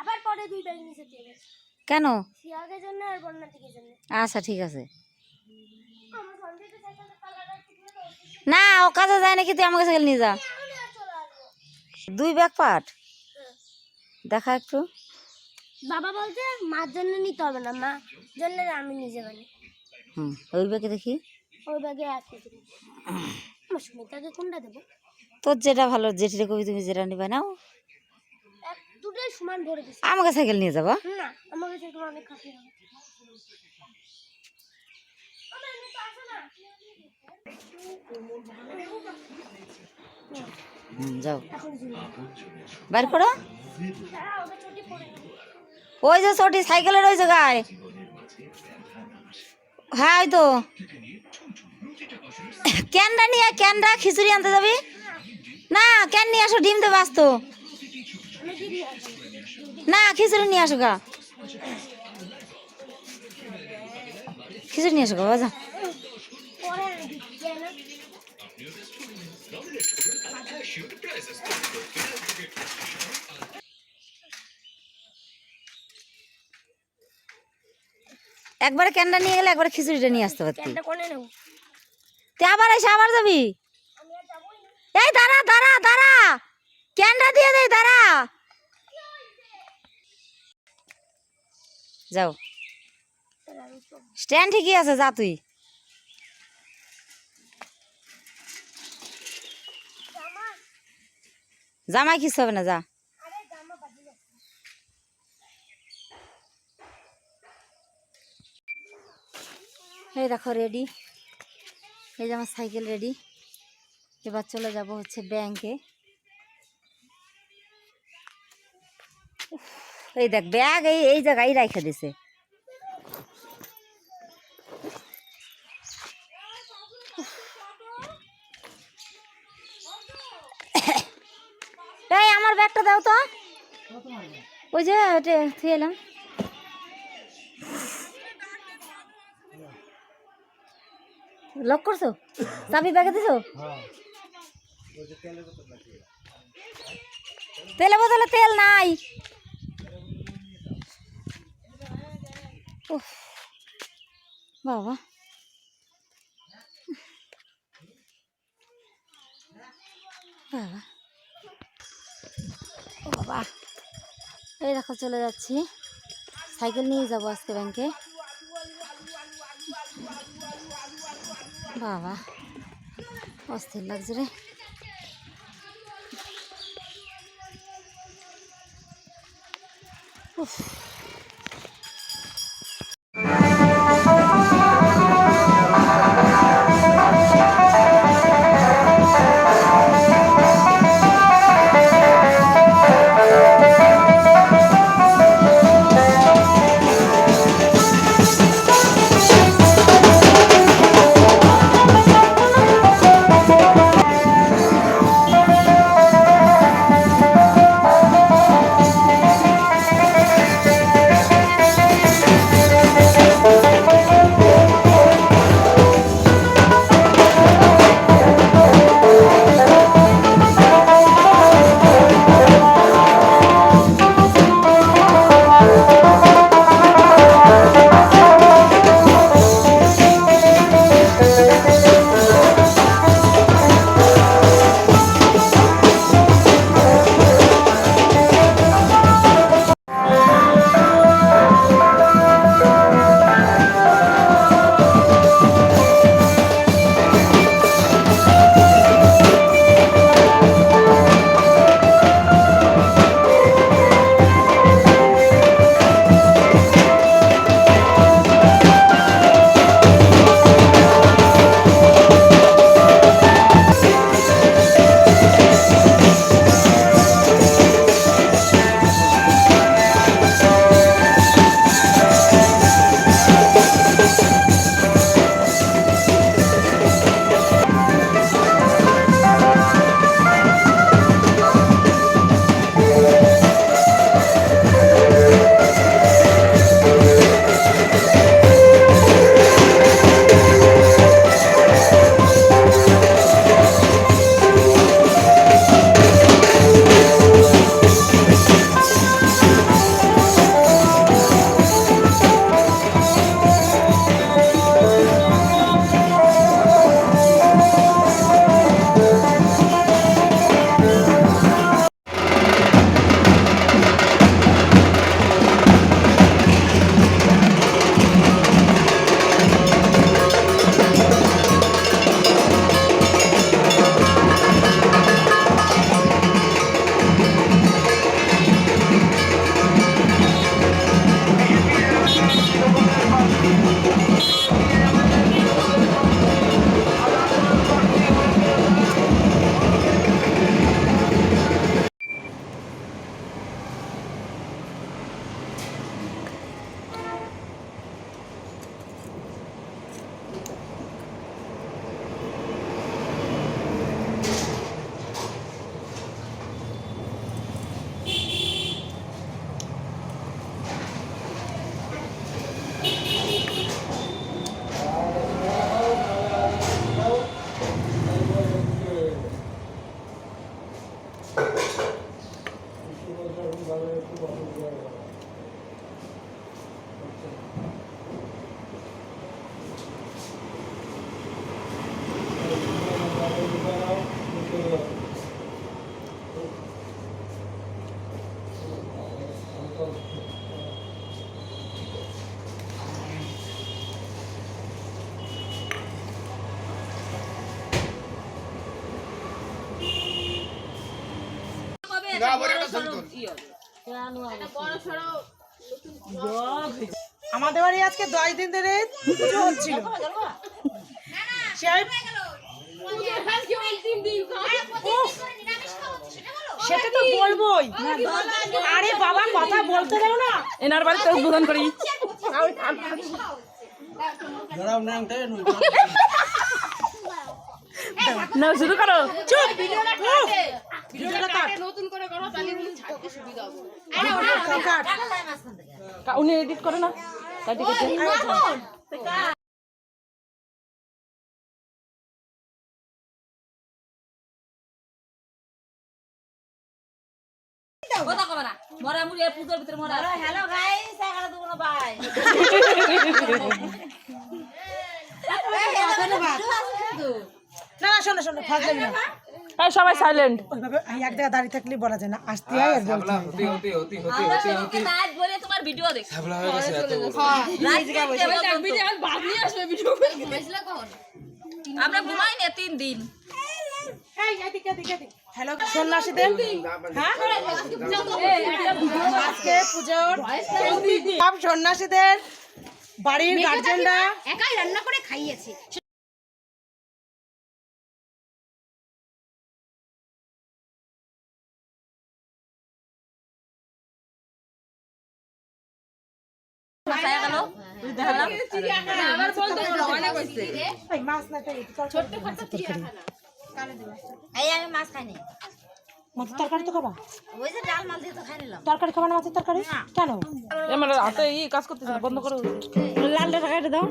আবার পরে দুই ব্যাগ নিচে দেবে। কেন? শিয়ালের জন্য আর বন্যার জন্য। আচ্ছা ঠিক আছে। না ও কাজে যায় নাকি তুই আমাকে সাইকেল নিয়ে যা। দুই ব্যাগ পাট? দেখা একটু। বাবা বলতে মার জন্য নিতে হবে না মা জন্য আমি নিজে বানি হুম ওই ব্যাগে দেখি। ওই ব্যাগে সুমিতাকে কোনটা দেবো? তোর যেটা ভালো যেটা কবি তুমি যেটা নিবে নাও। দুটোই সমান ভরে দিছি। আমাকে সাইকেল নিয়ে যাবা? না আমাকে সেগুলো অনেক খাপি হবে। যাও। বাইর করো। ওই যে ছোটি সাইকেলের ওই জায়গায় হ্যাঁ ওই তো। ক্যানটা নিয়ে ক্যানটা খিচুড়ি আনতে যাবি? না ক্যান নিয়ে আসো ডিম দেবো আসতো। না খিচুড়ি নিয়ে আসো গা খিচুড়ি নিয়ে আসো গা বাজা? একবারে ক্যানটা নিয়ে গেলে একবারে খিচুড়িটা নিয়ে আসতে পারতি? তুই আবার এসে আবার যাবি। এই দাঁড়া দাঁড়া দাঁড়া ক্যানটা দিয়ে দে, দাঁড়া। যাও। স্ট্যান্ড ঠিকই আছে, যা তুই। জামা? জামাই কিছু হবে না, যা। এই দেখো রেডি এই যে আমার সাইকেল রেডি এবার চলে যাব হচ্ছে ব্যাংকে এই দেখ, ব্যাগ এই এই জায়গায় রাখে দিছে। এই, আমার ব্যাগটা দাও তো। ওই যে ওটা থুয়ে এলাম। লক করছ? চাবি ব্যাগে দিছো? তেলে বদলে তেল নাই। বাবা। বাবা। ও বাবা। এই দেখো, চলে যাচ্ছি। সাইকেল নিয়ে যাব আজকে ব্যাংকে। বাবা, অস্থির লাগছে রে। উফ। Thank you. আমাদের বাড়ি আজকে দশ দিন ধরে পুজো হচ্ছিল। সেটা তো বলবোই। আরে বাবা কথা বলতে দাও না। এনার বাড়িতে উদ্বোধন করি। না শুরু করো। চুপ। উনি এডিট করে না? কথা কবে না। মরা মুড়ি পুজোর ভিতরে মরা হ্যালো গাইস এগারো দুগুলো বাই। না না শোনো শোনো ফাজলামি না। এই সবাই সাইলেন্ট ওইভাবে এই এক জায়গায় দাঁড়িয়ে থাকলে বলা যায় না আসতে হয় আর বলতে আমরা সেদিনকে নাচ বলে তোমার ভিডিও দেখ আমরা ঘুমাই না তিন দিন হ্যালো সন্ন্যাসীদের হ্যাঁ আজকে পুজোর সব সন্ন্যাসীদের বাড়ির গার্জেনরা একাই রান্না করে খাইয়েছি খাইনি গেল। তরকারি তো খাবা? তরকারি খাবা না মাছের তরকারি? কেন? আমার হাতে ই কাজ করতেছে বন্ধ করো লাল টাকা দাও।